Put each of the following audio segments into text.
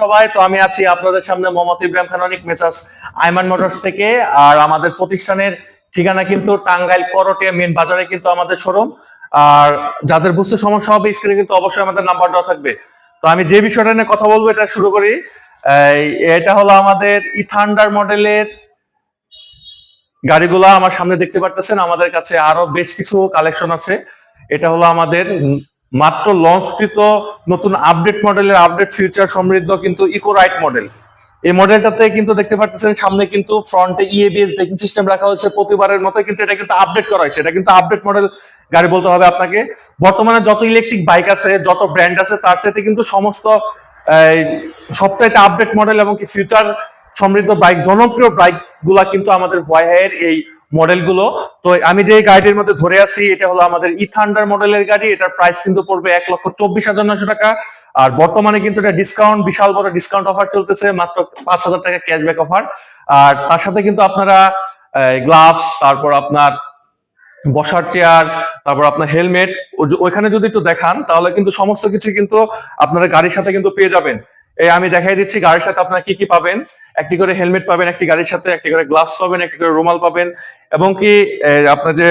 সবাই, তো আমি আছি আপনাদের সামনে মোহাম্মদ ইব্রাহিম খান, অনিক মেসাস, আইমান মোটরস থেকে। আর আমাদের প্রতিষ্ঠানের ঠিকানা কিন্তু টাঙ্গাইল করটিয়া মেন বাজারে কিন্তু আমাদের শোরুম। আর যাদের বুঝতে সমস্যা হবে স্ক্রিনে কিন্তু অবশ্যই আমাদের নাম্বার দেওয়া থাকবে। তো আমি যে বিষয়টা নিয়ে কথা বলব, এটা শুরু করি। এটা হলো আমাদের ইথান্ডার মডেলের গাড়িগুলো, আমার সামনে দেখতে পারতেছেন, আমাদের কাছে আরও বেশ কিছু কালেকশন আছে। এটা হলো আমাদের মাত্র লঞ্চকৃত নতুন আপডেট মডেলের আপডেট ফিউচার সমৃদ্ধ কিন্তু ইকো রাইট মডেল এই মডেলটাতে কিন্তু দেখতে পাচ্ছেন, সামনে কিন্তু ফ্রন্টে ইএবিএস ব্রেকিং সিস্টেম রাখা হয়েছে প্রতিবারের মতো। কিন্তু এটা কিন্তু আপডেট করা হয়েছে। এটা কিন্তু আপডেট মডেল গাড়ি বলতে হবে আপনাকে। বর্তমানে যত ইলেকট্রিক বাইক আছে, যত ব্র্যান্ড আছে, তার চাইতে কিন্তু সমস্ত সবচাইতে আপডেট মডেল এবং কি ফিউচার সমৃদ্ধ বাইক জনপ্রিয় বাইকগুলা কিন্তু আমাদের ওয়াইহাইয়ের এই মডেলগুলো তো আমি যে গাড়িটির মধ্যে ধরে আছি, এটা হলো আমাদের ই থান্ডার মডেলের গাড়ি। এটার প্রাইস কিন্তু পড়বে এক লক্ষ চব্বিশ হাজার নশো টাকা। আর বর্তমানে কিন্তু এটা ডিসকাউন্ট বিশাল বড় ডিসকাউন্ট অফার চলতেছে, মাত্র পাঁচ হাজার টাকা ক্যাশব্যাক অফার আর তার সাথে কিন্তু আপনারা গ্লাভস তারপর আপনার বসার চেয়ার তারপর আপনার হেলমেট ওইখানে যদি একটু দেখান, তাহলে কিন্তু সমস্ত কিছু কিন্তু আপনারা গাড়ির সাথে কিন্তু পেয়ে যাবেন। এই আমি দেখাই দিচ্ছি, গাড়ির সাথে আপনারা কি কি পাবেন। একটি করে হেলমেট পাবেন, একটি গাড়ির সাথে, একটি করে গ্লাভস পাবেন, একটি করে রুমাল পাবেন এবং কি আপনার যে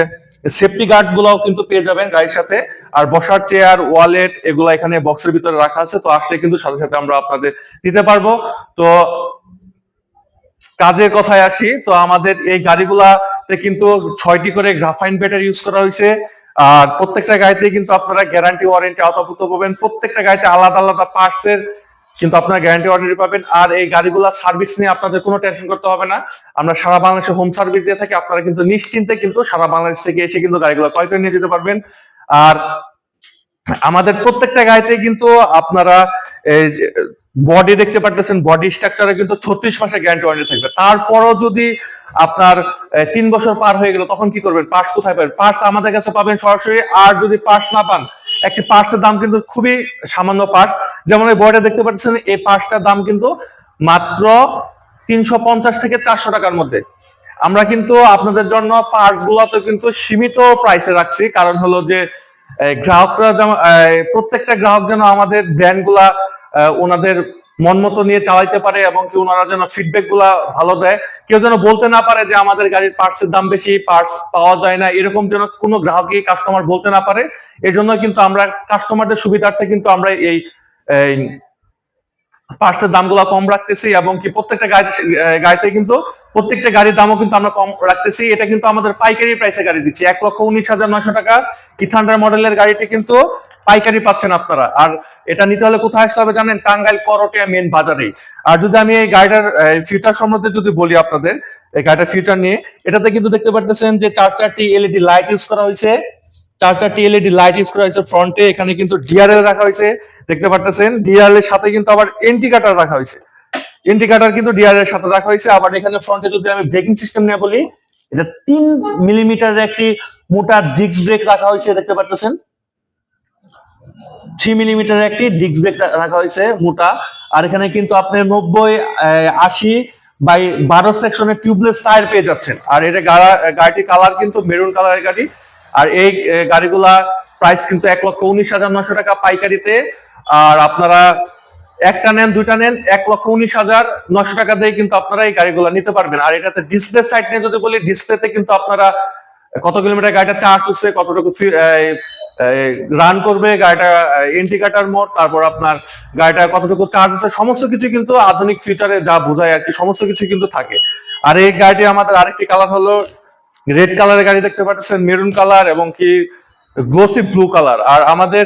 সেফটি গার্ড গুলাও কিন্তু পেয়ে যাবেন গাড়ির সাথে। আর বসার চেয়ার ওয়ালেট এগুলো এখানে বক্সের ভিতরে রাখা আছে, তো আসলে কিন্তু সাথে সাথে আমরা আপনাদের দিতে পারব। তো কাজের কথায় আসি, তো আমাদের এই গাড়িগুলাতে কিন্তু ছয়টি করে গ্রাফাইন ব্যাটারি ইউজ করা হয়েছে। আর প্রত্যেকটা গাড়িতে কিন্তু আপনারা গ্যারান্টি ওয়ারেন্টি আওতাভুক্ত পাবেন প্রত্যেকটা গাড়িতে আলাদা আলাদা পার্টস এর কিন্তু আপনারা গ্যারান্টি ওয়ারেন্টি পাবেন। আর এই গাড়িগুলা সার্ভিস নিয়ে আপনাদের কোনো টেনশন করতে হবে না। আমরা সারা বাংলাদেশে হোম সার্ভিস দিয়ে থাকি, আপনারা কিন্তু নিশ্চিন্তে কিন্তু সারা বাংলাদেশ থেকে এসে কিন্তু গাড়িগুলো ক্রয় করে নিয়ে যেতে পারবেন। আর আমাদের প্রত্যেকটা গাড়িতে কিন্তু আপনারা এই বডি দেখতে পারতেছেন বডি স্ট্রাকচারে কিন্তু ছত্রিশ মাসের গ্যারান্টি ওয়ারেন্টি থাকবে। তারপরও যদি আপনার তিন বছর পার হয়ে গেল, তখন কি করবেন? পার্টস কোথায় পাবেন? পার্টস আমাদের কাছে পাবেন সরাসরি। আর যদি পার্টস না পান একটি পার্টসের দাম কিন্তু খুবই সামান্য পার্টস যেমন এই বডিতে দেখতে পাচ্ছেন, এই পার্টসটার দাম কিন্তু মাত্র তিনশো পঞ্চাশ থেকে চারশো টাকার মধ্যে। আমরা কিন্তু আপনাদের জন্য পার্টস গুলাতে কিন্তু সীমিত প্রাইসে রাখছি। কারণ হলো যে গ্রাহকরা প্রত্যেকটা গ্রাহক যেন আমাদের ব্র্যান্ডগুলা ওনাদের মন মতো নিয়ে চালাইতে পারে এবং কি ওনারা যেন ফিডব্যাকগুলা ভালো দেয়। কেউ যেন বলতে না পারে যে আমাদের গাড়ির পার্টস এর দাম বেশি পার্টস পাওয়া যায় না, এরকম যেন কোনো গ্রাহকই কাস্টমার বলতে না পারে। এজন্য জন্য কিন্তু আমরা কাস্টমারদের সুবিধার্থে কিন্তু আমরা এই এই পার্টসের দামগুলো কম রাখতেছি এবং কি প্রত্যেকটা গাড়ি গাড়িতে কিন্তু প্রত্যেকটা গাড়ির দামও কিন্তু আমরা কম রাখতেছি। এটা কিন্তু আমাদের পাইকারি প্রাইসে গাড়ি দিচ্ছি। এক লক্ষ উনিশ হাজার নয়শো টাকা ইথান্ডার মডেলের গাড়িটি কিন্তু পাইকারি পাচ্ছেন আপনারা। আর এটা নিতে হলে কোথায় আসতে হবে জানেন? টাঙ্গাইল করটিয়া মেন বাজারে আর যদি আমি এই গাড়িটার ফিউচার সম্বন্ধে যদি বলি আপনাদের, এই গাড়িটার ফিউচার নিয়ে, এটাতে কিন্তু দেখতে পারতেছেন যে চার চারটি এলইডি লাইট ইউজ করা হয়েছে। চার চারটি এলইডি লাইট ইউজ করা হয়েছে ফ্রন্টে এখানে কিন্তু ডিআরএল রাখা হয়েছে, দেখতে পারতেছেন? ডিআরএল এর সাথে কিন্তু আবার ইন্ডিকেটর রাখা হয়েছে। ইন্ডিকেটর কিন্তু ডিআরএল এর সাথে রাখা হয়েছে। আবার এখানে ফ্রন্টে যদি আমি ব্রেকিং সিস্টেম নিয়ে বলি, এটা তিন মিলিমিটারের একটি মোটা ডিস্ক ব্রেক রাখা হয়েছে, দেখতে পারতেছেন? থ্রি মিলিমিটারের একটি ডিস্ক ব্রেক রাখা হয়েছে, মোটা। আর এখানে কিন্তু আপনি নব্বই আশি বাই বারো সেকশনের টিউবলেস টায়ার পেয়ে যাচ্ছেন। আর এটা গাড়া- গাড়িটির কালার কিন্তু মেরুন কালারের গাড়ি। আর এই গাড়িগুলা প্রাইস কিন্তু এক লক্ষ উনিশ হাজার নশো টাকা পাইকারিতে। আর আপনারা একটা নেন, দুইটা নেন, এক লক্ষ উনিশ হাজার নশো টাকা দিয়ে কিন্তু আপনারা এই গাড়িগুলো নিতে পারবেন। আর এটাতে ডিসপ্লে সাইড নিয়ে যদি বলি ডিসপ্লেতে কিন্তু আপনারা কত কিলোমিটার গাড়িটা চার্জ হচ্ছে, কতটুকু রান করবে, গাড়িটা ইন্ডিকেটার মোড তারপর আপনার গাড়িটা কতটুকু চার্জ আছে সমস্ত কিছু কিন্তু আধুনিক ফিচারে যা বোঝায় আর কি, সমস্ত কিছু কিন্তু থাকে। আর এই গাড়িটি আমাদের আরেকটি কালার হলো রেড কালারের গাড়ি দেখতে পাচ্ছেন মেরুন কালার এবং কি গ্লোসি ব্লু কালার আর আমাদের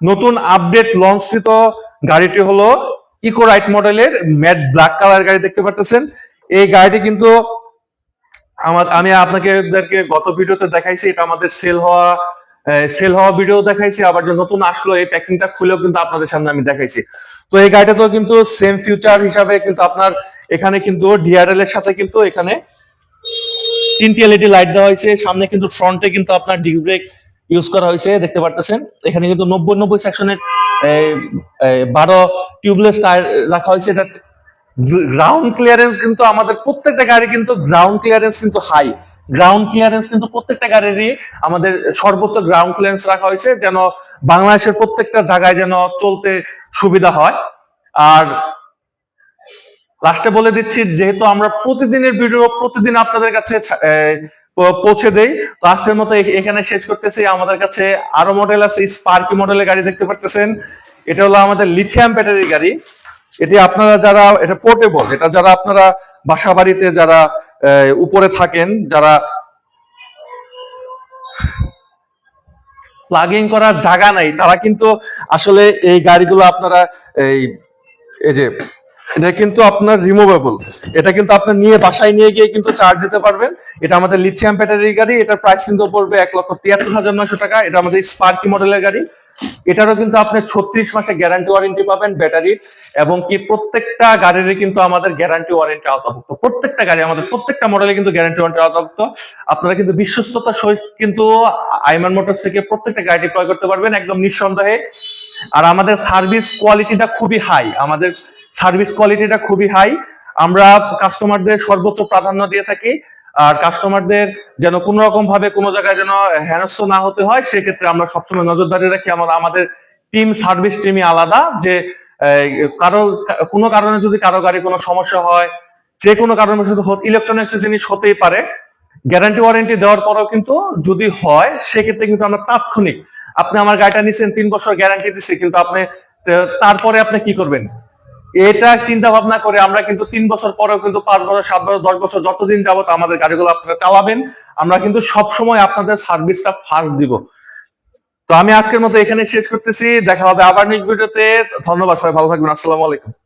নতুন আপডেট লঞ্চকৃত গাড়িটি হলো ইকো রাইট মডেলের ম্যাট ব্ল্যাক কালার গাড়ি দেখতে পাচ্ছেন। এই গাড়িটি কিন্তু আমার আমি আপনাকে গত ভিডিওতে দেখাইছি, এটা আমাদের সেল হওয়া সেল হওয়া ভিডিও দেখাইছি, আবার যে নতুন আসলো এই প্যাকিংটা খুলেও কিন্তু আপনাদের সামনে আমি দেখাইছি। তো এই গাড়িটা তো কিন্তু সেম ফিউচার হিসাবে কিন্তু আপনার এখানে কিন্তু ডিআরএল এর সাথে কিন্তু এখানে তিনটি এলইডি লাইট দেওয়া হয়েছে। সামনে কিন্তু ফ্রন্টে কিন্তু আপনার ডিস্ক ব্রেক ইউজ করা হয়েছে, দেখতে পারতেছেন। এখানে কিন্তু নব্বই নব্বই সেকশনের বারো টিউবলেস টায়ার রাখা হয়েছে। এটা গ্রাউন্ড ক্লিয়ারেন্স কিন্তু আমাদের প্রত্যেকটা গাড়ি কিন্তু গ্রাউন্ড ক্লিয়ারেন্স কিন্তু হাই গ্রাউন্ড ক্লিয়ারেন্স কিন্তু প্রত্যেকটা গাড়িরই আমাদের সর্বোচ্চ গ্রাউন্ড ক্লিয়ারেন্স রাখা হয়েছে, যেন বাংলাদেশের প্রত্যেকটা জায়গায় যেন চলতে সুবিধা হয়। আর লাস্টে বলে দিচ্ছি, যেহেতু আমরা প্রতিদিনের ভিডিও প্রতিদিন আপনাদের কাছে পৌঁছে দেই, তো আজকের মতো এখানে শেষ করতেছি। আমাদের কাছে আরও মডেল আছে স্পার্কি মডেলের গাড়ি দেখতে পারতেছেন। এটা হলো আমাদের লিথিয়াম ব্যাটারি গাড়ি। এটি আপনারা যারা, এটা পোর্টেবল এটা যারা আপনারা বাসা বাড়িতে যারা উপরে থাকেন, যারা প্লাগিং করার জায়গা নাই, তারা কিন্তু আসলে এই গাড়িগুলো আপনারা, এই এই যে এটা কিন্তু আপনার রিমুভেবল এটা কিন্তু আপনার নিয়ে বাসায় নিয়ে গিয়ে কিন্তু চার্জ দিতে পারবেন। এটা আমাদের লিথিয়াম ব্যাটারির গাড়ি, এটার প্রাইস কিন্তু পড়বে এক লক্ষ তিয়াত্তর হাজার নয়শো টাকা। এটা আমাদের স্পার্কি মডেলের গাড়ি। এটারও কিন্তু আপনি ছত্রিশ মাসে গ্যারান্টি ওয়ারেন্টি পাবেন ব্যাটারির এবং কি প্রত্যেকটা গাড়িরই কিন্তু আমাদের গ্যারান্টি ওয়ারেন্টি আওতাভুক্ত। প্রত্যেকটা গাড়ি, আমাদের প্রত্যেকটা মডেলে কিন্তু গ্যারান্টি ওয়ারেন্টি আওতাভুক্ত। আপনারা কিন্তু বিশ্বস্ততার সহিত কিন্তু আইমান মোটরস থেকে প্রত্যেকটা গাড়ি ক্রয় করতে পারবেন একদম নিঃসন্দেহে। আর আমাদের সার্ভিস কোয়ালিটিটা খুবই হাই আমাদের সার্ভিস কোয়ালিটিটা খুবই হাই। আমরা কাস্টমারদের সর্বোচ্চ প্রাধান্য দিয়ে থাকি। আর কাস্টমারদের যেন কোনো রকম ভাবে কোনো জায়গায় যেন হেনস্থ না হতে হয়, সেক্ষেত্রে আমরা সবসময় নজরদারি রাখি। আমরা, আমাদের টিম, সার্ভিস টিমই আলাদা যে কারও, কোনো কারণে যদি কারও গাড়ি কোনো সমস্যা হয়, যে কোনো কারণে শুধু ইলেকট্রনিক্স জিনিস হতেই পারে। গ্যারান্টি ওয়ারেন্টি দেওয়ার পরেও কিন্তু যদি হয়, সেক্ষেত্রে কিন্তু আমরা তাৎক্ষণিক, আপনি আমার গাড়িটা নিছেন, তিন বছর গ্যারান্টি দিচ্ছি কিন্তু আপনি তারপরে আপনি কি করবেন? এটা চিন্তা ভাবনা করে আমরা কিন্তু তিন বছর পরেও কিন্তু পাঁচ বছর, সাত বছর, দশ বছর যতদিন যাবত আমাদের গাড়িগুলো আপনারা চালাবেন, আমরা কিন্তু সব সময় আপনাদের সার্ভিসটা ফার্স্ট দিব। তো আমি আজকের মতো এখানে শেষ করতেছি। দেখা হবে আবার নেক্সট ভিডিওতে ধন্যবাদ সবাই, ভালো থাকবেন। আসসালামু আলাইকুম।